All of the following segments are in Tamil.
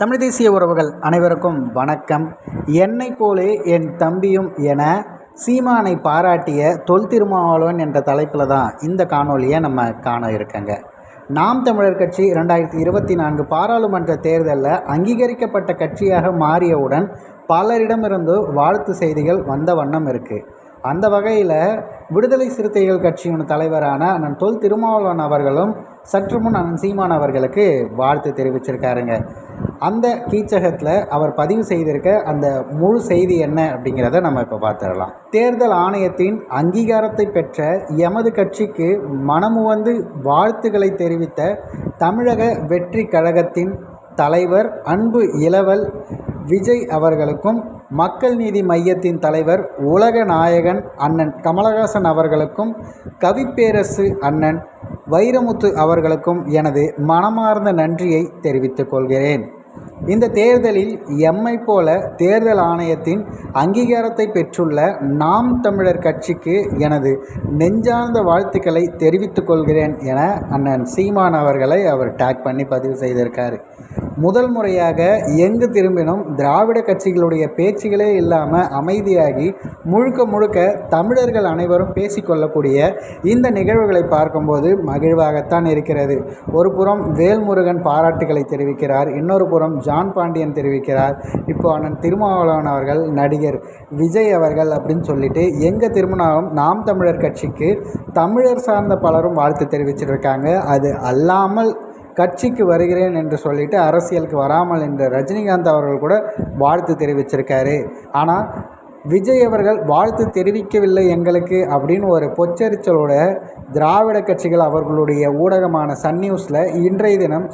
தமிழ் தேசிய உறவுகள் அனைவருக்கும் வணக்கம். என்னை போலே என் தம்பியும் என சீமானை பாராட்டிய தொல் திருமாவளவன் என்ற தலைப்பில் தான் இந்த காணொலியை நம்ம காண இருக்கங்க. நாம் தமிழர் கட்சி ரெண்டாயிரத்தி இருபத்தி நான்கு பாராளுமன்ற தேர்தலில் அங்கீகரிக்கப்பட்ட கட்சியாக மாறியவுடன் பலரிடமிருந்து வாழ்த்து செய்திகள் வந்த வண்ணம் இருக்குது அந்த வகையில் விடுதலை சிறுத்தைகள் கட்சியின் தலைவரான அண்ணன் தொல் திருமாவளவன் அவர்களும் சற்று முன் அண்ணன் சீமான் அவர்களுக்கு வாழ்த்து தெரிவிச்சிருக்காருங்க. அந்த கீச்சகத்தில் அவர் பதிவு செய்திருக்க அந்த முழு செய்தி என்ன அப்படிங்கிறத நம்ம இப்போ பார்த்துடலாம். தேர்தல் ஆணையத்தின் அங்கீகாரத்தை பெற்ற எமது கட்சிக்கு மனமுவந்து வாழ்த்துக்களை தெரிவித்த தமிழக வெற்றி கழகத்தின் தலைவர் அன்பு இளவல் விஜய் அவர்களுக்கும் மக்கள் நீதி மையத்தின் தலைவர் உலக நாயகன் அண்ணன் கமலஹாசன் அவர்களுக்கும் கவிப்பேரசு அண்ணன் வைரமுத்து அவர்களுக்கும் எனது மனமார்ந்த நன்றியை தெரிவித்துக் கொள்கிறேன். இந்த தேர்தலில் எம்மை போல தேர்தல் ஆணையத்தின் அங்கீகாரத்தை பெற்றுள்ள நாம் தமிழர் கட்சிக்கு எனது நெஞ்சார்ந்த வாழ்த்துக்களை தெரிவித்துக் கொள்கிறேன் என அண்ணன் சீமான் அவர்களை அவர் டேக் பண்ணி பதிவு செய்திருக்கார். முதல் முறையாக எங்கு திரும்பினும் திராவிட கட்சிகளுடைய பேச்சுகளே இல்லாமல் அமைதியாகி முழுக்க முழுக்க தமிழர்கள் அனைவரும் பேசிக்கொள்ளக்கூடிய இந்த நிகழ்வுகளை பார்க்கும்போது மகிழ்வாகத்தான் இருக்கிறது. ஒரு புறம் வேல்முருகன் பாராட்டுகளை தெரிவிக்கிறார் இன்னொரு புறம் ஜான் பாண்டியன் தெரிவிக்கிறார். இப்போ அண்ணன் திருமாவளவன் அவர்கள் நடிகர் விஜய் அவர்கள் அப்படின்னு சொல்லிட்டு எங்கே திருமணம் நாம் தமிழர் கட்சிக்கு தமிழர் சார்ந்த பலரும் வாழ்த்து தெரிவிச்சிருக்காங்க. அது அல்லாமல் கட்சிக்கு வருகிறேன் என்று சொல்லிட்டு அரசியலுக்கு வராமல் என்ற ரஜினிகாந்த் அவர்கள் கூட வாழ்த்து தெரிவிச்சிருக்காரு. ஆனால் விஜய் அவர்கள் வாழ்த்து தெரிவிக்கவில்லை எங்களுக்கு அப்படின்னு ஒரு பொச்சரிச்சலோட திராவிட கட்சிகள் அவர்களுடைய ஊடகமான சன் நியூஸில் இன்றைய தினம்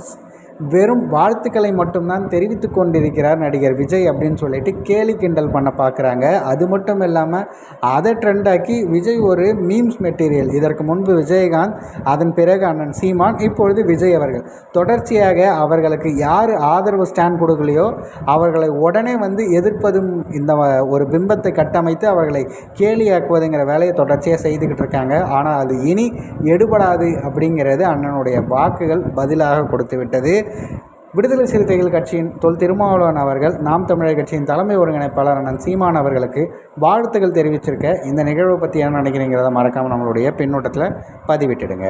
வெறும் வாழ்த்துக்களை மட்டும்தான் தெரிவித்து கொண்டிருக்கிறார் நடிகர் விஜய் அப்படின்னு சொல்லிட்டு கேலி கிண்டல் பண்ண பார்க்குறாங்க. அது மட்டும் இல்லாமல் அதை ட்ரெண்டாக்கி விஜய் ஒரு மீம்ஸ் மெட்டீரியல் இதற்கு முன்பு விஜயகாந்த் அதன் பிறகு அண்ணன் சீமான் இப்பொழுது விஜய் அவர்கள். தொடர்ச்சியாக அவர்களுக்கு யார் ஆதரவு ஸ்டாண்ட் கொடுக்கலையோ அவர்களை உடனே வந்து எதிர்ப்பதும் இந்த ஒரு பிம்பத்தை கட்டமைத்து அவர்களை கேலியாக்குவதுங்கிற வேலையை தொடர்ச்சியாக செய்துக்கிட்டு இருக்காங்க. ஆனால் அது இனி எடுபடாது அப்படிங்கிறது அண்ணனுடைய வாக்குகள் பதிலாக கொடுத்து விட்டது. விடுதலை சிறுத்தைகள் கட்சியின் தொல் திருமாவளவன் அவர்கள் நாம் தமிழர் கட்சியின் தலைமை ஒருங்கிணைப்பாளர் அண்ணன் சீமான் அவர்களுக்கு வாழ்த்துக்கள் தெரிவிச்சிருக்க இந்த நிகழ்வை பற்றி என்ன நினைக்கிறீங்கிறத மறக்காமல் நம்மளுடைய பின்னோட்டத்தில் பதிவிட்டுடுங்க.